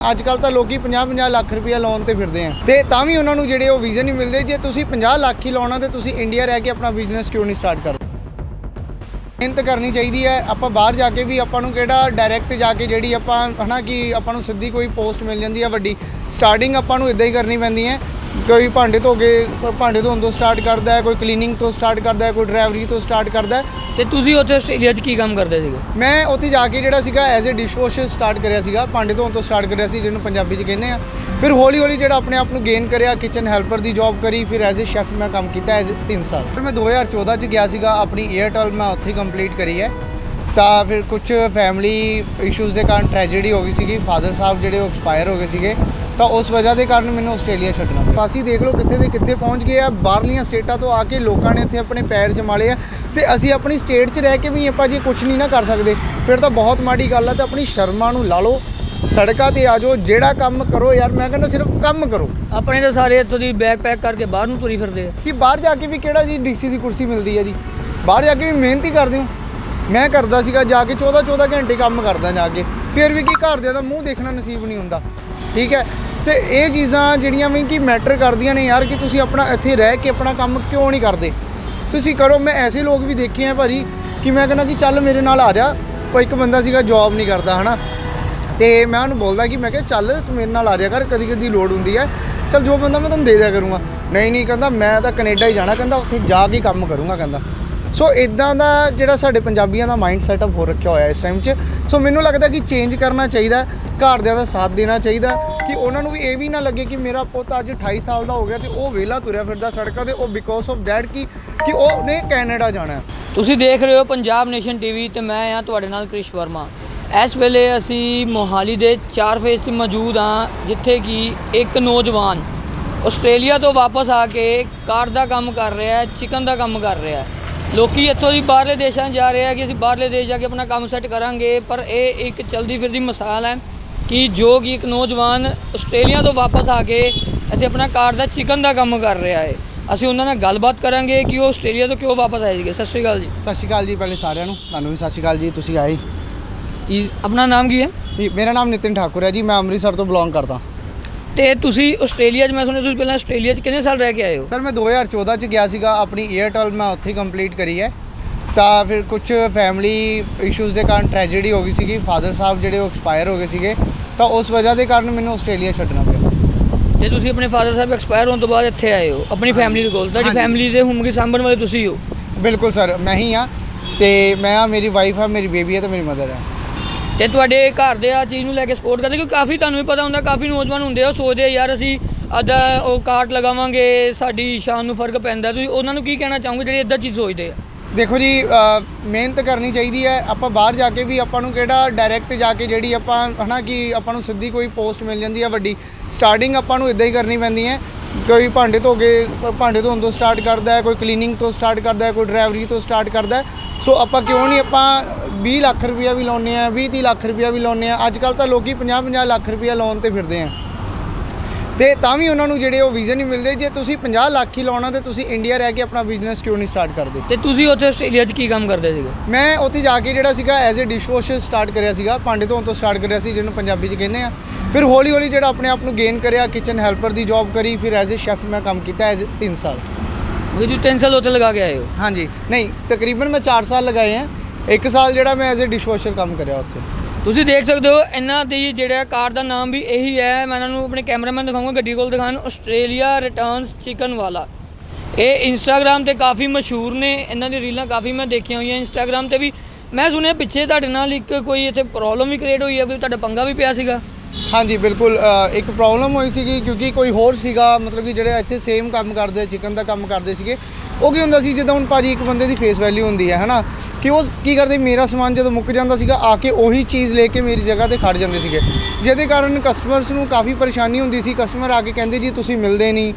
ਅੱਜ ਕੱਲ ਤਾਂ ਲੋਕੀ 50-50 ਲੱਖ ਰੁਪਇਆ ਲੋਨ ਤੇ ਫਿਰਦੇ ਆ। ਤੇ ਤਾਂ ਵੀ ਉਹਨਾਂ ਨੂੰ ਜਿਹੜੇ ਉਹ ਵੀਜ਼ੇ ਨਹੀਂ ਮਿਲਦੇ, ਜੇ ਤੁਸੀਂ 50 ਲੱਖ ਹੀ ਲਾਉਣਾ, ਤੇ ਤੁਸੀਂ ਇੰਡੀਆ ਰਹਿ ਕੇ ਆਪਣਾ ਬਿਜ਼ਨਸ ਕਿਉਂ ਨਹੀਂ ਸਟਾਰਟ ਕਰਦੇ? ਮਿਹਨਤ ਕਰਨੀ ਚਾਹੀਦੀ ਹੈ। ਆਪਾਂ ਬਾਹਰ ਜਾ ਕੇ ਵੀ ਆਪਾਂ ਨੂੰ ਕਿਹੜਾ ਡਾਇਰੈਕਟ ਜਾ ਕੇ ਜਿਹੜੀ ਆਪਾਂ, ਹਨਾ ਕਿ ਆਪਾਂ ਨੂੰ ਸਿੱਧੀ ਕੋਈ ਪੋਸਟ ਮਿਲ ਜਾਂਦੀ ਹੈ ਵੱਡੀ। ਸਟਾਰਟਿੰਗ ਆਪਾਂ ਨੂੰ ਇਦਾਂ ਹੀ ਕਰਨੀ ਪੈਂਦੀ ਹੈ। ਕੋਈ ਭਾਂਡੇ ਧੋ ਕੇ ਭਾਂਡੇ ਧੋਣ ਤੋਂ ਸਟਾਰਟ ਕਰਦਾ ਹੈ ਕੋਈ ਕਲੀਨਿੰਗ ਤੋਂ ਸਟਾਰਟ ਕਰਦਾ ਹੈ ਕੋਈ ਡਰਾਈਵਰੀ ਤੋਂ ਸਟਾਰਟ ਕਰਦਾ ਹੈ। ਤੇ ਤੁਸੀਂ ਉੱਥੇ ਆਸਟ੍ਰੇਲੀਆ 'ਚ ਕੀ ਕੰਮ ਕਰਦੇ ਸੀਗੇ? ਮੈਂ ਉੱਥੇ ਜਾ ਕੇ ਜਿਹੜਾ ਸੀਗਾ ਐਜ਼ ਅ ਡਿਸ਼ਵਾਸ਼ਰ ਸਟਾਰਟ ਕਰਿਆ ਸੀਗਾ ਭਾਂਡੇ ਧੋਣ ਤੋਂ ਸਟਾਰਟ ਕਰਿਆ ਸੀ ਜਿਹਨੂੰ ਪੰਜਾਬੀ 'ਚ ਕਹਿੰਦੇ ਆ। ਫਿਰ ਹੌਲੀ ਹੌਲੀ ਜਿਹੜਾ ਆਪਣੇ ਆਪ ਨੂੰ ਗੇਨ ਕਰਿਆ ਕਿਚਨ ਹੈਲਪਰ ਦੀ ਜੌਬ ਕਰੀ ਫਿਰ ਐਜ਼ ਅ ਸ਼ੈਫ ਮੈਂ ਕੰਮ ਕੀਤਾ ਐਜ਼ 3 ਸਾਲ। ਫਿਰ ਮੈਂ 2014 'ਚ ਗਿਆ ਸੀਗਾ ਆਪਣੀ ਏਅਰਟੈਲ ਮੈਂ ਉੱਥੇ ਕੰਪਲੀਟ ਕਰੀ ਹੈ। ਤਾਂ ਫਿਰ ਕੁਝ ਫੈਮਿਲੀ ਇਸ਼ੂਜ਼ ਦੇ ਕਾਰਨ ਟ੍ਰੈਜੇਡੀ ਹੋ ਗਈ ਸੀਗੀ ਫਾਦਰ ਸਾਹਿਬ ਜਿਹੜੇ ਉਹ ਐਕਸਪਾਇਰ ਹੋ ਗਏ ਸੀਗੇ। ਤਾਂ ਉਸ ਵਜ੍ਹਾ ਦੇ ਕਾਰਨ ਮੈਨੂੰ ਆਸਟ੍ਰੇਲੀਆ ਛੱਡਣਾ ਪਿਆ। ਅਸੀਂ ਦੇਖ ਲਓ ਕਿੱਥੇ ਦੇ ਕਿੱਥੇ ਪਹੁੰਚ ਗਏ ਆ। ਬਾਹਰਲੀਆਂ ਸਟੇਟਾਂ ਤੋਂ ਆ ਕੇ ਲੋਕਾਂ ਨੇ ਇੱਥੇ ਆਪਣੇ ਪੈਰ ਜਮਾਲੇ ਆ ਤੇ ਅਸੀਂ ਆਪਣੀ ਸਟੇਟ 'ਚ ਰਹਿ ਕੇ ਵੀ ਆਪਾਂ ਜੇ ਕੁਝ ਨਹੀਂ ਨਾ ਕਰ ਸਕਦੇ ਫਿਰ ਤਾਂ ਬਹੁਤ ਮਾੜੀ ਗੱਲ ਆ ਤੇ ਆਪਣੀ ਸ਼ਰਮਾਂ ਨੂੰ ਲਾ ਲਓ ਸੜਕਾਂ ਤੇ ਆ ਜਾਓ ਜਿਹੜਾ ਕੰਮ ਕਰੋ ਯਾਰ ਮੈਂ ਕਹਿੰਦਾ ਸਿਰਫ ਕੰਮ ਕਰੋ। ਆਪਣੇ ਤਾਂ ਸਾਰੇ ਇੱਥੋਂ ਦੀ ਬੈਗ ਪੈਕ ਕਰਕੇ ਬਾਹਰ ਨੂੰ ਤੁਰੀ ਫਿਰਦੇ ਆ। ਕਿ ਬਾਹਰ ਜਾ ਕੇ ਵੀ ਕਿਹੜਾ ਜੀ ਡੀਸੀ ਦੀ ਕੁਰਸੀ ਮਿਲਦੀ ਹੈ ਜੀ? ਬਾਹਰ ਜਾ ਕੇ ਵੀ ਮਿਹਨਤ ਹੀ ਕਰਦੇ ਹੋ। ਮੈਂ ਕਰਦਾ ਸੀਗਾ ਜਾ ਕੇ 14 14 ਘੰਟੇ ਕੰਮ ਕਰਦਾ ਜਾ ਕੇ। ਫਿਰ ਵੀ ਕੀ ਘਰਦਿਆਂ ਦਾ ਮੂੰਹ ਦੇਖਣਾ ਨਸੀਬ ਨਹੀਂ ਹੁੰਦਾ। ਠੀਕ ਹੈ? ਤੇ ਇਹ ਚੀਜ਼ਾਂ ਜਿਹੜੀਆਂ ਵੀ ਕਿ ਮੈਟਰ ਕਰਦੀਆਂ ਨੇ ਯਾਰ ਕਿ ਤੁਸੀਂ ਆਪਣਾ ਇੱਥੇ ਰਹਿ ਕੇ ਆਪਣਾ ਕੰਮ ਕਿਉਂ ਨਹੀਂ ਕਰਦੇ? ਤੁਸੀਂ ਕਰੋ, ਮੈਂ ਐਸੇ ਲੋਕ ਵੀ ਦੇਖੇ ਆ ਭਾਜੀ ਕਿ ਮੈਂ ਕਹਿੰਦਾ ਕਿ ਚੱਲ ਮੇਰੇ ਨਾਲ ਆ ਜਾ। ਕੋਈ ਇੱਕ ਬੰਦਾ ਸੀਗਾ ਜੌਬ ਨਹੀਂ ਕਰਦਾ, ਹਨਾ? ਤੇ ਮੈਂ ਉਹਨੂੰ ਬੋਲਦਾ ਕਿ ਮੈਂ ਕਿਹਾ, ਚੱਲ ਤੂੰ ਮੇਰੇ ਨਾਲ ਆ ਜਾ ਕਰ ਕਦੀ ਕਦੀ ਲੋੜ ਹੁੰਦੀ ਹੈ ਚੱਲ ਜੋ ਬੰਦਾ ਮੈਂ ਤੁਹਾਨੂੰ ਦੇ ਦਿਆ ਕਰੂੰਗਾ। ਨਹੀਂ ਨਹੀਂ ਕਹਿੰਦਾ, ਮੈਂ ਤਾਂ ਕੈਨੇਡਾ ਹੀ ਜਾਣਾ, ਕਹਿੰਦਾ ਉੱਥੇ ਜਾ ਕੇ ਕੰਮ ਕਰੂੰਗਾ, ਕਹਿੰਦਾ। ਸੋ ਇਦਾਂ ਦਾ ਜਿਹੜਾ ਸਾਡੇ ਪੰਜਾਬੀਆਂ ਦਾ ਮਾਈਂਡ ਸੈਟਅਪ ਹੋ ਰੱਖਿਆ ਹੋਇਆ ਇਸ ਟਾਈਮ 'ਚ। ਸੋ ਮੈਨੂੰ ਲੱਗਦਾ ਕਿ ਚੇਂਜ ਕਰਨਾ ਚਾਹੀਦਾ ਘਰਦਿਆਂ ਦਾ ਸਾਥ ਦੇਣਾ ਚਾਹੀਦਾ ਕਿ ਉਹਨਾਂ ਨੂੰ ਵੀ ਇਹ ਵੀ ਨਾ ਲੱਗੇ ਕਿ ਮੇਰਾ ਪੁੱਤ ਅੱਜ 28 ਸਾਲ ਦਾ ਹੋ ਗਿਆ ਤੇ ਉਹ ਵਿਹਲਾ ਤੁਰਿਆ ਫਿਰਦਾ ਸੜਕਾਂ ਤੇ, ਉਹ ਬਿਕੋਜ਼ ਆਫ ਦੈਟ ਕਿ ਕਿ ਉਹਨੇ ਕੈਨੇਡਾ ਜਾਣਾ ਹੈ। ਤੁਸੀਂ ਦੇਖ ਰਹੇ ਹੋ ਪੰਜਾਬ ਨੇਸ਼ਨ ਟੀਵੀ ਤੇ ਮੈਂ ਆ ਤੁਹਾਡੇ ਨਾਲ ਕ੍ਰਿਸ਼ ਵਰਮਾ। ਇਸ ਵੇਲੇ ਅਸੀਂ ਮੋਹਾਲੀ ਦੇ ਚਾਰ ਫੇਸ 'ਚ ਮੌਜੂਦ ਹਾਂ, ਜਿੱਥੇ ਕਿ ਇੱਕ ਨੌਜਵਾਨ ਆਸਟ੍ਰੇਲੀਆ ਤੋਂ ਵਾਪਸ ਆ ਕੇ ਕਾਰ ਦਾ ਕੰਮ ਕਰ ਰਿਹਾ ਹੈ ਚਿਕਨ ਦਾ ਕੰਮ ਕਰ ਰਿਹਾ ਹੈ। ਲੋਕੀ ਇੱਥੋਂ ਦੀ ਬਾਹਰਲੇ ਦੇਸ਼ਾਂ ਜਾ ਰਹੇ ਆ ਕਿ ਅਸੀਂ ਬਾਹਰਲੇ ਦੇਸ਼ ਜਾ ਕੇ ਆਪਣਾ ਕੰਮ ਸੈੱਟ ਕਰਾਂਗੇ ਪਰ ਇਹ ਇੱਕ ਚਲਦੀ ਫਿਰਦੀ ਮਿਸਾਲ ਹੈ ਕਿ ਜੋ ਕਿ ਇੱਕ ਨੌਜਵਾਨ ਆਸਟ੍ਰੇਲੀਆ ਤੋਂ ਵਾਪਸ ਆ ਕੇ ਇੱਥੇ ਆਪਣਾ ਕਾਰ ਦਾ ਚਿਕਨ ਦਾ ਕੰਮ ਕਰ ਰਿਹਾ ਹੈ। ਅਸੀਂ ਉਹਨਾਂ ਨਾਲ ਗੱਲਬਾਤ ਕਰਾਂਗੇ ਕਿ ਉਹ ਆਸਟ੍ਰੇਲੀਆ ਤੋਂ ਕਿਉਂ ਵਾਪਸ ਆਏ ਸੀਗੇ। ਸਤਿ ਸ਼੍ਰੀ ਅਕਾਲ ਜੀ। ਸਤਿ ਸ਼੍ਰੀ ਅਕਾਲ ਜੀ ਪਹਿਲੇ ਸਾਰਿਆਂ ਨੂੰ। ਤੁਹਾਨੂੰ ਵੀ ਸਤਿ ਸ਼੍ਰੀ ਅਕਾਲ ਜੀ। ਤੁਸੀਂ ਆਏ? ਆਪਣਾ ਨਾਮ ਕੀ ਹੈ? ਜੀ, ਮੇਰਾ ਨਾਮ ਨਿਤਿਨ ਠਾਕੁਰ ਹੈ ਜੀ। ਮੈਂ ਅੰਮ੍ਰਿਤਸਰ ਤੋਂ ਬਿਲੋਂਗ ਕਰਦਾ। ਤੇ ਤੁਸੀਂ ਆਸਟ੍ਰੇਲੀਆ 'ਚ ਮੈਂ ਸੁਣਿਆ ਤੁਸੀਂ ਪਹਿਲਾਂ ਆਸਟ੍ਰੇਲੀਆ 'ਚ ਕਿੰਨੇ ਸਾਲ ਰਹਿ ਕੇ ਆਏ ਹੋ? ਸਰ ਮੈਂ 2014 ਚ ਗਿਆ ਸੀਗਾ ਆਪਣੀ ਏਅਰਟੈਲ ਮੈਂ ਉੱਥੇ ਕੰਪਲੀਟ ਕਰੀ ਹੈ। ਤਾਂ ਫਿਰ ਕੁਝ ਫੈਮਿਲੀ ਇਸ਼ੂਜ਼ ਦੇ ਕਾਰਨ ਟ੍ਰੈਜੇਡੀ ਹੋ ਗਈ ਸੀਗੀ ਫਾਦਰ ਸਾਹਿਬ ਜਿਹੜੇ ਉਹ ਐਕਸਪਾਇਰ ਹੋ ਗਏ ਸੀਗੇ ਤਾਂ ਉਸ ਵਜ੍ਹਾ ਦੇ ਕਾਰਨ ਮੈਨੂੰ ਆਸਟ੍ਰੇਲੀਆ ਛੱਡਣਾ ਪਿਆ। ਤੇ ਤੁਸੀਂ ਆਪਣੇ ਫਾਦਰ ਸਾਹਿਬ ਐਕਸਪਾਇਰ ਹੋਣ ਤੋਂ ਬਾਅਦ ਇੱਥੇ ਆਏ ਹੋ ਆਪਣੀ ਫੈਮਿਲੀ ਦੇ ਕੋਲ ਤੁਹਾਡੀ ਹਾਂਜੀ। ਫੈਮਿਲੀ ਦੇ ਹੁਮਗੀ ਸਾਂਭਣ ਵਾਲੇ ਤੁਸੀਂ ਹੋ? ਬਿਲਕੁਲ ਸਰ ਮੈਂ ਹੀ ਆ ਤੇ ਮੈਂ ਆ ਮੇਰੀ ਵਾਈਫ ਆ ਮੇਰੀ ਬੇਬੀ ਹੈ ਤੇ ਮੇਰੀ ਮਦਰ ਹੈ ਤੇ ਤੁਹਾਡੇ ਘਰ ਦੇ ਆ ਚੀਜ਼ ਨੂੰ ਲੈ ਕੇ ਸਪੋਰਟ ਕਰਦੇ, ਕਿਉਂਕਿ ਕਾਫੀ ਤੁਹਾਨੂੰ ਵੀ ਪਤਾ ਹੁੰਦਾ, ਕਾਫੀ ਨੌਜਵਾਨ ਹੁੰਦੇ ਆ, ਉਹ ਸੋਚਦੇ ਆ, ਯਾਰ ਅਸੀਂ ਅੱਧਾ ਉਹ ਕਾਰਟ ਲਗਾਵਾਂਗੇ, ਸਾਡੀ ਸ਼ਾਨ ਨੂੰ ਫ਼ਰਕ ਪੈਂਦਾ ਤੁਸੀਂ ਉਹਨਾਂ ਨੂੰ ਕੀ ਕਹਿਣਾ ਚਾਹੋਗੇ ਜਿਹੜੇ ਇਦਾਂ ਚੀਜ਼ ਸੋਚਦੇ ਆ? ਦੇਖੋ ਜੀ ਮਿਹਨਤ ਕਰਨੀ ਚਾਹੀਦੀ ਹੈ। ਆਪਾਂ ਬਾਹਰ ਜਾ ਕੇ ਵੀ ਆਪਾਂ ਨੂੰ ਕਿਹੜਾ ਡਾਇਰੈਕਟ ਜਾ ਕੇ ਜਿਹੜੀ ਆਪਾਂ, ਹਨਾ ਕਿ ਆਪਾਂ ਨੂੰ ਸਿੱਧੀ ਕੋਈ ਪੋਸਟ ਮਿਲ ਜਾਂਦੀ ਹੈ ਵੱਡੀ। ਸਟਾਰਟਿੰਗ ਆਪਾਂ ਨੂੰ ਇਦਾਂ ਹੀ ਕਰਨੀ ਪੈਂਦੀ ਹੈ। ਕੋਈ ਭਾਂਡੇ ਧੋ ਕੇ ਭਾਂਡੇ ਧੋਣ ਤੋਂ ਸਟਾਰਟ ਕਰਦਾ ਹੈ, ਕੋਈ ਕਲੀਨਿੰਗ ਤੋਂ ਸਟਾਰਟ ਕਰਦਾ ਹੈ, ਕੋਈ ਡਰਾਈਵਰੀ ਤੋਂ ਸਟਾਰਟ ਕਰਦਾ ਹੈ। ਸੋ ਆਪਾਂ ਕਿਉਂ ਨਹੀਂ, ਆਪਾਂ 20 ਲੱਖ ਰੁਪਇਆ ਵੀ ਲਾਉਂਦੇ ਆ 20 30 ਲੱਖ ਰੁਪਇਆ ਵੀ ਲਾਉਂਦੇ ਆ ਅੱਜ ਕੱਲ ਤਾਂ ਲੋਕੀ 50 50 ਲੱਖ ਰੁਪਇਆ ਲਾਉਣ ਤੇ ਫਿਰਦੇ ਆ। ਤੇ ਤਾਂ ਵੀ ਉਹਨਾਂ ਨੂੰ ਜਿਹੜੇ ਉਹ ਵੀਜ਼ੇ ਨਹੀਂ ਮਿਲਦੇ। ਜੇ ਤੁਸੀਂ 50 ਲੱਖ ਹੀ ਲਾਉਣਾ ਤੇ ਤੁਸੀਂ ਇੰਡੀਆ ਰਹਿ ਕੇ ਆਪਣਾ ਬਿਜ਼ਨਸ ਕਿਉਂ ਨਹੀਂ ਸਟਾਰਟ ਕਰਦੇ? ਤੇ ਤੁਸੀਂ ਉੱਥੇ ਆਸਟ੍ਰੇਲੀਆ 'ਚ ਕੀ ਕੰਮ ਕਰਦੇ ਸੀਗੇ? ਮੈਂ ਉੱਥੇ ਜਾ ਕੇ ਜਿਹੜਾ ਸੀਗਾ ਐਜ਼ ਅ ਡਿਸ਼ਵਾਸ਼ਰ ਸਟਾਰਟ ਕਰਿਆ ਸੀਗਾ। ਭਾਂਡੇ ਧੋਣ ਤੋਂ ਸਟਾਰਟ ਕਰਿਆ ਸੀ ਜਿਹਨੂੰ ਪੰਜਾਬੀ 'ਚ ਕਹਿੰਦੇ ਆ। ਫਿਰ ਹੌਲੀ ਹੌਲੀ ਜਿਹੜਾ ਆਪਣੇ ਆਪ ਨੂੰ ਗੇਨ ਕਰਿਆ ਕਿਚਨ ਹੈਲਪਰ ਦੀ ਜੌਬ ਕਰੀ ਫਿਰ ਐਜ਼ ਅ ਸ਼ੈਫ ਮੈਂ ਕੰਮ ਕੀਤਾ ਐਜ਼ 3 ਸਾਲ। ਉਹ ਤੁਸੀਂ 3 ਸਾਲ ਉੱਥੇ ਲਗਾ ਕੇ ਆਏ ਹੋ? ਹਾਂਜੀ। ਨਹੀਂ ਤਕਰੀਬਨ ਮੈਂ 4 ਸਾਲ ਲਗਾਏ ਆ। ਇੱਕ ਸਾਲ ਜਿਹੜਾ ਮੈਂ ਐਜ਼ ਅ ਡਿਸ਼ਵਾਸ਼ਰ ਕੰਮ ਕਰਿਆ ਉੱਥੇ। ਤੁਸੀਂ ਦੇਖ ਸਕਦੇ ਹੋ, ਇਹਨਾਂ ਦੀ ਜਿਹੜਾ ਕਾਰ ਦਾ ਨਾਮ ਵੀ ਇਹੀ ਹੈ। ਮੈਂ ਇਹਨਾਂ ਨੂੰ ਆਪਣੇ ਕੈਮਰਾਮੈਨ ਦਿਖਾਊਂਗਾ ਗੱਡੀ ਕੋਲ ਦਿਖਾਉਣ। ਆਸਟ੍ਰੇਲੀਆ ਰਿਟਰਨਸ ਚਿਕਨ ਵਾਲਾ। ਇਹ ਇੰਸਟਾਗ੍ਰam ਤੇ ਕਾਫੀ ਮਸ਼ਹੂਰ ਨੇ। ਇਹਨਾਂ ਦੀ ਰੀਲਾਂ ਕਾਫੀ ਮੈਂ ਦੇਖੀਆਂ ਹੋਈਆਂ ਇੰਸਟਾਗ੍ਰam ਤੇ ਵੀ। ਮੈਂ ਸੁਣਿਆ ਪਿੱਛੇ ਤੁਹਾਡੇ ਨਾਲ ਇੱਕ ਕੋਈ ਇੱਥੇ ਪ੍ਰੋਬਲਮ ਵੀ ਕ੍ਰੀਏਟ ਹੋਈ ਹੈ, ਵੀ ਤੁਹਾਡਾ ਪੰਗਾ ਵੀ ਪਿਆ ਸੀਗਾ? ਹਾਂਜੀ, ਬਿਲਕੁਲ ਇੱਕ ਪ੍ਰੋਬਲਮ ਹੋਈ ਸੀਗੀ, ਕਿਉਂਕਿ ਕੋਈ ਹੋਰ ਸੀਗਾ, ਮਤਲਬ ਕਿ ਜਿਹੜੇ ਇੱਥੇ ਸੇਮ ਕੰਮ ਕਰਦੇ ਚਿਕਨ ਦਾ ਕੰਮ ਕਰਦੇ ਸੀਗੇ। ਉਹ ਕੀ ਹੁੰਦਾ ਸੀ, ਜਿੱਦਾਂ ਹੁਣ ਭਾਜੀ ਇੱਕ ਬੰਦੇ ਦੀ ਫੇਸ ਵੈਲਿਊ ਹੁੰਦੀ ਹੈ, ਹਨਾ? ਕਿ ਉਹ ਕੀ ਕਰਦੇ, ਮੇਰਾ ਸਮਾਨ ਜਦੋਂ ਮੁੱਕ ਜਾਂਦਾ ਸੀਗਾ, ਆ ਕੇ ਉਹੀ ਚੀਜ਼ ਲੈ ਕੇ ਮੇਰੀ ਜਗ੍ਹਾ ਤੇ ਖੜ ਜਾਂਦੇ ਸੀਗੇ। ਜਿਹਦੇ ਕਾਰਨ ਕਸਟਮਰਸ ਨੂੰ ਕਾਫੀ ਪਰੇਸ਼ਾਨੀ ਹੁੰਦੀ ਸੀ। ਕਸਟਮਰ ਆ ਕੇ ਕਹਿੰਦੇ, ਜੀ, ਤੁਸੀਂ ਮਿਲਦੇ ਨਹੀਂ।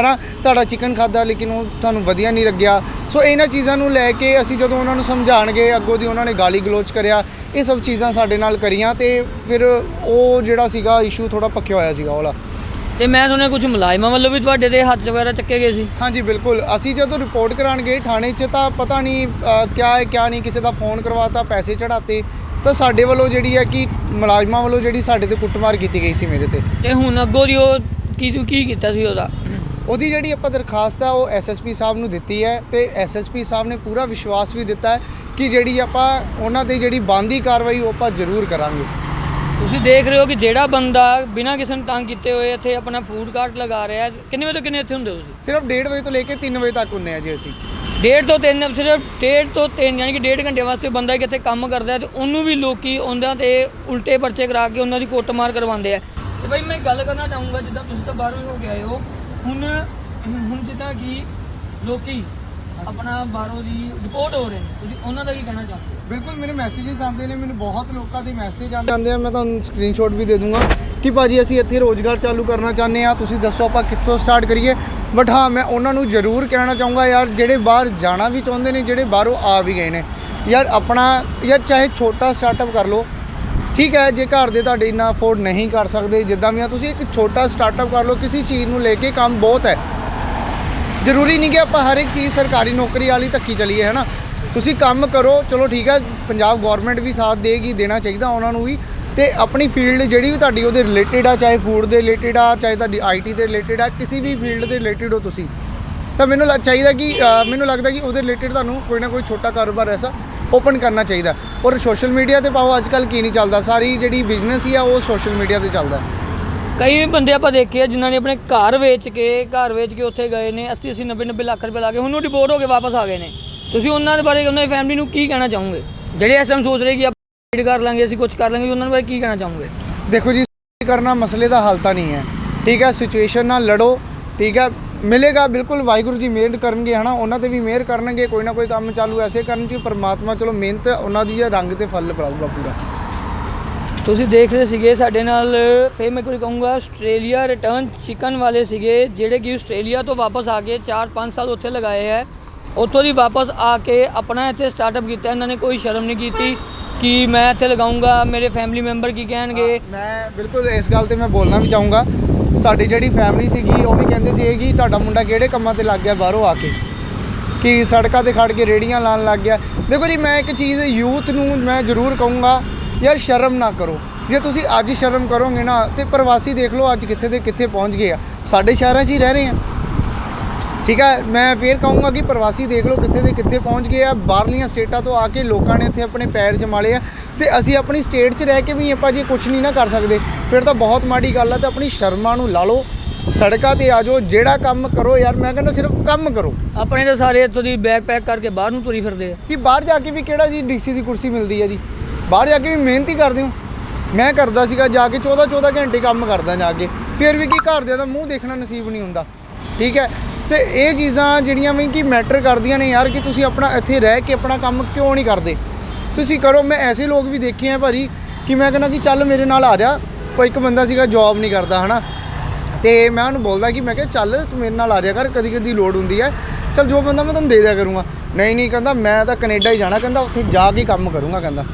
ਹਨਾ? ਤੁਹਾਡਾ ਚਿਕਨ ਖਾਦਾ ਲੇਕਿਨ ਉਹ ਤੁਹਾਨੂੰ ਵਧੀਆ ਨਹੀਂ ਲੱਗਿਆ। ਸੋ ਇਹਨਾਂ ਚੀਜ਼ਾਂ ਨੂੰ ਲੈ ਕੇ ਅਸੀਂ ਜਦੋਂ ਉਹਨਾਂ ਨੂੰ ਸਮਝਾਣਗੇ ਅੱਗੋਂ ਦੀ ਉਹਨਾਂ ਨੇ ਗਾਲੀ ਗਲੋਚ ਕਰਿਆ, ਇਹ ਸਭ ਚੀਜ਼ਾਂ ਸਾਡੇ ਨਾਲ ਕਰੀਆਂ ਤੇ ਫਿਰ ਉਹ ਜਿਹੜਾ ਸੀਗਾ ਇਸ਼ੂ ਥੋੜਾ ਪੱਕਿਆ ਹੋਇਆ ਸੀਗਾ ਉਹਲਾ। ਤੇ ਮੈਂ ਸੁਣਿਆ ਕੁਝ ਮੁਲਾਜ਼ਮਾਂ ਵੱਲੋਂ ਵੀ ਤੁਹਾਡੇ ਤੇ ਹੱਥ ਵਗੈਰਾ ਚੱਕੇ ਗਏ ਸੀ? ਹਾਂਜੀ ਬਿਲਕੁਲ। ਅਸੀਂ ਜਦੋਂ ਰਿਪੋਰਟ ਕਰਾਉਣ ਗਏ ਥਾਣੇ 'ਚ ਤਾਂ ਪਤਾ ਨਹੀਂ ਕਿਆ ਹੈ ਕਿਆ ਨਹੀਂ ਕਿਸੇ ਦਾ ਫੋਨ ਕਰਵਾਤਾ ਪੈਸੇ ਚੜਾਤੇ ਤਾਂ ਸਾਡੇ ਵੱਲੋਂ ਜਿਹੜੀ ਹੈ ਕਿ ਮੁਲਾਜ਼ਮਾਂ ਵੱਲੋਂ ਜਿਹੜੀ ਸਾਡੇ ਤੇ ਕੁੱਟਮਾਰ ਕੀਤੀ ਗਈ ਸੀ ਮੇਰੇ ਤੇ। ਤੇ ਹੁਣ ਅੱਗੋਂ ਦੀ ਉਹ ਕੀ ਕੀ ਕੀਤਾ ਸੀ ਉਹਦਾ? ਉਹਦੀ ਜਿਹੜੀ ਆਪਾਂ ਦਰਖਾਸਤ ਆ ਉਹ ਐਸਐਸਪੀ ਸਾਹਿਬ ਨੂੰ ਦਿੱਤੀ ਹੈ ਤੇ ਐਸਐਸਪੀ ਸਾਹਿਬ ਨੇ ਪੂਰਾ ਵਿਸ਼ਵਾਸ ਵੀ ਦਿੱਤਾ ਹੈ ਕਿ ਜਿਹੜੀ ਆਪਾਂ ਉਹਨਾਂ ਤੇ ਜਿਹੜੀ ਬੰਦੀ ਕਾਰਵਾਈ ਉਹ ਆਪਾਂ ਜ਼ਰੂਰ ਕਰਾਂਗੇ। ਤੁਸੀਂ ਦੇਖ ਰਹੇ ਹੋ ਕਿ ਜਿਹੜਾ ਬੰਦਾ ਬਿਨਾਂ ਕਿਸੇ ਨੂੰ ਤੰਗ ਕੀਤੇ ਹੋਏ ਇੱਥੇ ਆਪਣਾ ਫੂਡ ਕਾਰਟ ਲਗਾ ਰਿਹਾ ਹੈ ਕਿੰਨੇ ਵਜੇ ਤੋਂ ਕਿੰਨੇ ਇੱਥੇ ਹੁੰਦੇ ਹੋ ਤੁਸੀਂ? ਸਿਰਫ 1:30 ਵਜੇ ਤੋਂ ਲੈ ਕੇ 3 ਵਜੇ ਤੱਕ ਹੁੰਨੇ ਆ ਜੀ ਅਸੀਂ। ਡੇਢ ਤੋਂ ਤਿੰਨ ਸਿਰਫ ਡੇਢ ਤੋਂ ਤਿੰਨ ਯਾਨੀ ਕਿ ਡੇਢ ਘੰਟੇ ਵਾਸਤੇ ਬੰਦਾ ਇੱਕ ਇੱਥੇ ਕੰਮ ਕਰਦਾ ਹੈ ਤੇ ਉਹਨੂੰ ਵੀ ਲੋਕੀ ਉਹਨਾਂ ਤੇ ਉਲਟੇ ਪਰਚੇ ਕਰਾ ਕੇ ਉਹਨਾਂ ਦੀ ਕੁੱਟਮਾਰ ਕਰਵਾਉਂਦੇ ਆ। ਤੇ ਬਈ ਮੈਂ ਗੱਲ ਕਰਨਾ ਚਾਹੂੰਗਾ ਜਿੱਦਾਂ ਤੁਸੀਂ ਤਾਂ ਬਾਹਰੋਂ ਹੀ ਹੋ ਕੇ ਆਏ ਹੋ ਹੁਣ ਹੁਣ ਜਿੱਦਾਂ ਕਿ ਲੋਕੀ ਆਪਣਾ ਬਾਹਰੋਂ ਦੀ ਰਿਪੋਰਟ ਹੋ ਰਹੇ ਨੇ। ਤੁਸੀਂ ਉਹਨਾਂ ਦਾ ਕੀ ਕਹਿਣਾ ਚਾਹੁੰਦੇ ਹੋ ਬਿਲਕੁਲ, ਮੇਰੇ ਮੈਸੇजेस ਆਉਂਦੇ ਨੇ, ਮੈਨੂੰ ਬਹੁਤ ਲੋਕਾਂ ਦੇ ਮੈਸੇਜ ਆਉਂਦੇ ਆ, ਮੈਂ ਤੁਹਾਨੂੰ ਸਕਰੀਨਸ਼ਾਟ ਵੀ ਦੇ ਦੂੰਗਾ ਕਿ ਭਾਜੀ ਅਸੀਂ ਇੱਥੇ ਰੋਜ਼ਗਾਰ ਚਾਲੂ ਕਰਨਾ ਚਾਹੁੰਦੇ ਆ ਤੁਸੀਂ ਦੱਸੋ ਆਪਾਂ ਕਿੱਥੋਂ ਸਟਾਰਟ ਕਰੀਏ। ਬਟ ਹਾਂ, ਮੈਂ ਉਹਨਾਂ ਨੂੰ ਜ਼ਰੂਰ ਕਹਿਣਾ ਚਾਹੂੰਗਾ, ਯਾਰ ਜਿਹੜੇ ਬਾਹਰ ਜਾਣਾ ਵੀ ਚਾਹੁੰਦੇ ਨੇ, ਜਿਹੜੇ ਬਾਹਰੋਂ ਆ ਵੀ ਗਏ ਨੇ, ਯਾਰ ਆਪਣਾ, ਯਾਰ ਚਾਹੇ ਛੋਟਾ ਸਟਾਰਟਅਪ ਕਰ ਲਓ, ਠੀਕ ਹੈ, ਜੇ ਘਰ ਦੇ ਤੁਹਾਡੇ ਇੰਨਾ ਅਫੋਰਡ ਨਹੀਂ ਕਰ ਸਕਦੇ, ਜਿੱਦਾਂ ਵੀ ਆ, ਤੁਸੀਂ ਇੱਕ ਛੋਟਾ ਸਟਾਰਟਅਪ ਕਰ ਲਓ, ਕਿਸੇ ਚੀਜ਼ ਨੂੰ ਲੈ ਕੇ ਕੰਮ ਬਹੁਤ ਹੈ। ਜ਼ਰੂਰੀ ਨਹੀਂ ਕਿ ਆਪਾਂ ਹਰ ਇੱਕ ਚੀਜ਼ ਸਰਕਾਰੀ ਨੌਕਰੀ ਵਾਲੀ ਧੱਕੀ ਚਲੀਏ ਹੈ ਨਾ ਤੁਸੀਂ ਕੰਮ ਕਰੋ, ਚਲੋ ਠੀਕ ਹੈ, ਪੰਜਾਬ ਗਵਰਨਮੈਂਟ ਵੀ ਸਾਥ ਦੇਗੀ, ਦੇਣਾ ਚਾਹੀਦਾ ਉਹਨਾਂ ਨੂੰ ਵੀ। ਤੇ ਆਪਣੀ ਫੀਲਡ ਜਿਹੜੀ ਵੀ ਤੁਹਾਡੀ ਉਹਦੇ ਰਿਲੇਟਡ ਆ, ਚਾਹੇ ਫੂਡ ਦੇ ਰਿਲੇਟਡ ਆ, ਚਾਹੇ ਤੁਹਾਡੀ ਆਈਟੀ ਦੇ ਰਿਲੇਟਡ ਆ, ਕਿਸੇ ਵੀ ਫੀਲਡ ਦੇ ਰਿਲੇਟਡ ਹੋ ਤੁਸੀਂ। ਤਾਂ ਮੈਨੂੰ ਲੱਗ, ਚਾਹੀਦਾ ਕਿ ਮੈਨੂੰ ਲੱਗਦਾ ਕਿ ਉਹਦੇ ਰਿਲੇਟਡ ਤੁਹਾਨੂੰ ਕੋਈ ਨਾ ਕੋਈ ਛੋਟਾ ਕਾਰੋਬਾਰ ਐਸਾ ਓਪਨ ਕਰਨਾ ਚਾਹੀਦਾ। ਔਰ ਸੋਸ਼ਲ ਮੀਡੀਆ ਤੇ ਪਾਓ ਅੱਜ ਕੱਲ ਕੀ ਨਹੀਂ ਚੱਲਦਾ, ਸਾਰੀ ਜਿਹੜੀ ਬਿਜ਼ਨਸ ਹੀ ਆ, ਉਹ ਸੋਸ਼ਲ ਮੀਡੀਆ ਤੇ ਚੱਲਦਾ। ਕਈ ਬੰਦੇ ਆਪਾਂ ਦੇਖੇ ਆ ਜਿਨ੍ਹਾਂ ਨੇ ਆਪਣੇ ਘਰ ਵੇਚ ਕੇ, ਘਰ ਵੇਚ ਕੇ ਉੱਥੇ ਗਏ ਨੇ 80 80 90 90 ਲੱਖ ਰੁਪਏ ਲਾ ਕੇ ਹੁਣ ਉਹ ਡਿਪੋਰਟ ਹੋ ਕੇ ਵਾਪਸ ਆ ਗਏ ਨੇ। ਤੁਸੀਂ ਉਹਨਾਂ ਦੇ ਬਾਰੇ, ਉਹਨਾਂ ਦੀ ਫੈਮਿਲੀ ਨੂੰ ਕੀ ਕਹਿਣਾ ਚਾਹੋਗੇ? ਜਿਹੜੇ ਐਸਾ ਸੋਚ ਰਹੇ ਕਿ ਆਪਾਂ ਕਰ ਲਾਂਗੇ, ਅਸੀਂ ਕੁਝ ਕਰ ਲਾਂਗੇ, ਉਹਨਾਂ ਦੇ ਬਾਰੇ ਕੀ ਕਹਿਣਾ ਚਾਹੋਗੇ? ਦੇਖੋ ਜੀ, ਕਰਨਾ ਮਸਲੇ ਦਾ ਹੱਲ ਤਾਂ ਨਹੀਂ ਹੈ। ਠੀਕ ਹੈ ਸਿਚੁਏਸ਼ਨ ਨਾਲ ਲੜੋ, ਠੀਕ ਹੈ, ਮਿਲੇਗਾ, ਬਿਲਕੁਲ ਵਾਹਿਗੁਰੂ ਜੀ ਮਿਹਰ ਕਰਨਗੇ, ਹਨਾ? ਉਹਨਾਂ ਤੇ ਵੀ ਮਿਹਰ ਕਰਨਗੇ, ਕੋਈ ਨਾ ਕੋਈ ਕੰਮ ਚਾਲੂ ਐਸੇ ਕਰਨ ਕਿ ਪਰਮਾਤਮਾ, ਚਲੋ ਮਿਹਨਤ ਉਹਨਾਂ ਦੀ ਰੰਗ ਤੇ ਫਲ ਪਾਊਗਾ ਪੂਰਾ। ਤੁਸੀਂ ਦੇਖ ਰਹੇ ਸੀਗੇ ਸਾਡੇ ਨਾਲ, ਫੇਰ ਮੈਂ ਕੋਈ ਕਹੂੰਗਾ, ਆਸਟ੍ਰੇਲੀਆ ਰਿਟਰਨ ਚਿਕਨ ਵਾਲੇ ਸੀਗੇ, ਜਿਹੜੇ ਕਿ ਆਸਟ੍ਰੇਲੀਆ ਤੋਂ ਵਾਪਸ ਆ ਕੇ 4-5 ਸਾਲ ਉੱਥੇ ਲਗਾਏ ਹੈ। ਉੱਥੋਂ ਦੀ ਵਾਪਸ ਆ ਕੇ ਆਪਣਾ ਇੱਥੇ ਸਟਾਰਟਅਪ ਕੀਤਾ, ਇਹਨਾਂ ਨੇ ਕੋਈ ਸ਼ਰਮ ਨਹੀਂ ਕੀਤੀ ਕਿ ਮੈਂ ਇੱਥੇ ਲਗਾਉਂਗਾ ਮੇਰੇ ਫੈਮਿਲੀ ਮੈਂਬਰ ਕੀ ਕਹਿਣਗੇ। ਮੈਂ ਬਿਲਕੁਲ ਇਸ ਗੱਲ ਤੇ ਮੈਂ ਬੋਲਣਾ ਵੀ ਚਾਹੂੰਗਾ। ਸਾਡੀ ਜਿਹੜੀ ਫੈਮਿਲੀ ਸੀਗੀ, ਉਹ ਵੀ ਕਹਿੰਦੇ ਸੀ ਕਿ ਤੁਹਾਡਾ ਮੁੰਡਾ ਕਿਹੜੇ ਕੰਮਾਂ ਤੇ ਲੱਗ ਗਿਆ ਬਾਹਰੋਂ ਆ ਕੇ? ਕਿ ਸੜਕਾਂ ਤੇ ਖੜ ਕੇ ਰੇੜੀਆਂ ਲਾਣ ਲੱਗ ਗਿਆ। ਦੇਖੋ ਜੀ, ਮੈਂ ਇੱਕ ਚੀਜ਼ ਯੂਥ ਨੂੰ ਮੈਂ ਜ਼ਰੂਰ ਕਹੂੰਗਾ ਯਾਰ ਸ਼ਰਮ ਨਾ ਕਰੋ। ਜੇ ਤੁਸੀਂ ਅੱਜ ਸ਼ਰਮ ਕਰੋਗੇ ਨਾ ਤੇ ਪ੍ਰਵਾਸੀ ਦੇਖ ਲਓ ਅੱਜ ਕਿੱਥੇ ਦੇ ਕਿੱਥੇ ਪਹੁੰਚ ਗਏ ਆ। ਸਾਡੇ ਸ਼ਹਿਰਾਂ 'ਚ ਹੀ ਰਹਿ ਰਹੇ ਆ। ਠੀਕ ਹੈ ਮੈਂ ਫੇਰ ਕਹੂੰਗਾ ਕਿ ਪ੍ਰਵਾਸੀ ਦੇਖ ਲਓ ਕਿੱਥੇ ਦੇ ਕਿੱਥੇ ਪਹੁੰਚ ਗਏ ਆ। ਬਾਹਰਲੀਆਂ ਸਟੇਟਾਂ ਤੋਂ ਆ ਕੇ ਲੋਕਾਂ ਨੇ ਇੱਥੇ ਆਪਣੇ ਪੈਰ ਜਮਾਲੇ ਆ ਤੇ ਅਸੀਂ ਆਪਣੀ ਸਟੇਟ 'ਚ ਰਹਿ ਕੇ ਵੀ ਆਪਾਂ ਜੇ ਕੁਝ ਨਹੀਂ ਨਾ ਕਰ ਸਕਦੇ ਫਿਰ ਤਾਂ ਬਹੁਤ ਮਾੜੀ ਗੱਲ ਆ ਤੇ ਆਪਣੀ ਸ਼ਰਮਾਂ ਨੂੰ ਲਾ ਲਓ। ਸੜਕਾਂ ਤੇ ਆ ਜਾਓ ਜਿਹੜਾ ਕੰਮ ਕਰੋ ਯਾਰ ਮੈਂ ਕਹਿੰਦਾ ਸਿਰਫ ਕੰਮ ਕਰੋ। ਆਪਣੇ ਤਾਂ ਸਾਰੇ ਇੱਥੋਂ ਦੀ ਬੈਗ ਪੈਕ ਕਰਕੇ ਬਾਹਰ ਨੂੰ ਤੁਰੀ ਫਿਰਦੇ ਆ। ਕਿ ਬਾਹਰ ਜਾ ਕੇ ਵੀ ਕਿਹੜਾ ਜੀ ਡੀਸੀ ਦੀ ਕੁਰਸੀ ਮਿਲਦੀ ਹੈ ਜੀ? ਬਾਹਰ ਜਾ ਕੇ ਵੀ ਮਿਹਨਤ ਹੀ ਕਰਦੇ ਹੋ। ਮੈਂ ਕਰਦਾ ਸੀਗਾ ਜਾ ਕੇ 14 14 ਘੰਟੇ ਕੰਮ ਕਰਦਾ ਜਾ ਕੇ। ਫਿਰ ਵੀ ਕੀ ਘਰਦਿਆਂ ਦਾ ਮੂੰਹ ਦੇਖਣਾ ਨਸੀਬ ਨਹੀਂ ਹੁੰਦਾ। ਠੀਕ ਹੈ? ਤੇ ਇਹ ਚੀਜ਼ਾਂ ਜਿਹੜੀਆਂ ਵੀ ਕਿ ਮੈਟਰ ਕਰਦੀਆਂ ਨੇ ਯਾਰ ਕਿ ਤੁਸੀਂ ਆਪਣਾ ਇੱਥੇ ਰਹਿ ਕੇ ਆਪਣਾ ਕੰਮ ਕਿਉਂ ਨਹੀਂ ਕਰਦੇ? ਤੁਸੀਂ ਕਰੋ, ਮੈਂ ਐਸੇ ਲੋਕ ਵੀ ਦੇਖੇ ਆ ਭਾਜੀ ਕਿ ਮੈਂ ਕਹਿੰਦਾ ਕਿ ਚੱਲ ਮੇਰੇ ਨਾਲ ਆ ਜਾ। ਕੋਈ ਇੱਕ ਬੰਦਾ ਸੀਗਾ ਜੌਬ ਨਹੀਂ ਕਰਦਾ, ਹਨਾ? ਤੇ ਮੈਂ ਉਹਨੂੰ ਬੋਲਦਾ ਕਿ ਮੈਂ ਕਿਹਾ, ਚੱਲ ਤੂੰ ਮੇਰੇ ਨਾਲ ਆ ਜਾ ਕਰ ਕਦੀ ਕਦੀ ਲੋੜ ਹੁੰਦੀ ਹੈ। ਚੱਲ ਜੋ ਬੰਦਾ ਮੈਂ ਤੁਹਾਨੂੰ ਦੇ ਦਿਆ ਕਰੂੰਗਾ। ਨਹੀਂ ਨਹੀਂ ਕਹਿੰਦਾ, ਮੈਂ ਤਾਂ ਕੈਨੇਡਾ ਹੀ ਜਾਣਾ, ਕਹਿੰਦਾ ਉੱਥੇ ਜਾ ਕੇ ਕੰਮ ਕਰੂੰਗਾ, ਕਹਿੰਦਾ।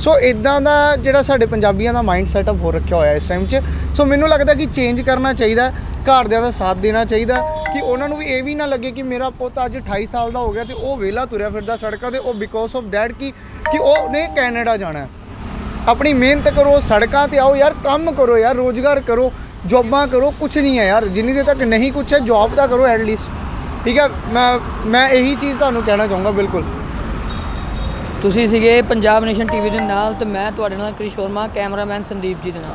ਸੋ ਇਦਾਂ ਦਾ ਜਿਹੜਾ ਸਾਡੇ ਪੰਜਾਬੀਆਂ ਦਾ ਮਾਈਂਡ ਸੈਟਅਪ ਹੋ ਰੱਖਿਆ ਹੋਇਆ ਇਸ ਟਾਈਮ 'ਚ। ਸੋ ਮੈਨੂੰ ਲੱਗਦਾ ਕਿ ਚੇਂਜ ਕਰਨਾ ਚਾਹੀਦਾ, ਘਰਦਿਆਂ ਦਾ ਸਾਥ ਦੇਣਾ ਚਾਹੀਦਾ, ਕਿ ਉਹਨਾਂ ਨੂੰ ਵੀ ਇਹ ਵੀ ਨਾ ਲੱਗੇ ਕਿ ਮੇਰਾ ਪੁੱਤ ਅੱਜ 28 ਸਾਲ ਦਾ ਹੋ ਗਿਆ ਤੇ ਉਹ ਵਿਹਲਾ ਤੁਰਿਆ ਫਿਰਦਾ ਸੜਕਾਂ ਤੇ, ਉਹ ਬਿਕੋਜ਼ ਆਫ ਡੈਡ ਕੀ, ਕਿ ਉਹਨੇ ਕੈਨੇਡਾ ਜਾਣਾ ਹੈ। ਆਪਣੀ ਮਿਹਨਤ ਕਰੋ, ਸੜਕਾਂ ਤੇ ਆਓ ਯਾਰ, ਕੰਮ ਕਰੋ ਯਾਰ, ਰੋਜ਼ਗਾਰ ਕਰੋ, ਜੌਬਾਂ ਕਰੋ ਕੁਝ ਨਹੀਂ ਹੈ ਯਾਰ, ਜਿੰਨੀ ਦੇਰ ਤੱਕ ਨਹੀਂ ਕੁਝ ਹੈ ਜੌਬ ਤਾਂ ਕਰੋ ਐਟ ਲੀਸਟ ਠੀਕ ਹੈ, ਮੈਂ ਮੈਂ ਇਹੀ ਚੀਜ਼ ਤੁਹਾਨੂੰ ਕਹਿਣਾ ਚਾਹੂੰਗਾ, ਬਿਲਕੁਲ। ਤੁਸੀਂ ਸੀਗੇ ਪੰਜਾਬ ਨੇਸ਼ਨ ਟੀਵੀ ਦੇ ਨਾਲ ਤੇ ਮੈਂ ਤੁਹਾਡੇ ਨਾਲ ਕ੍ਰਿਸ਼ ਵਰਮਾ ਕੈਮਰਾਮੈਨ ਸੰਦੀਪ ਜੀ ਦੇ ਨਾਲ।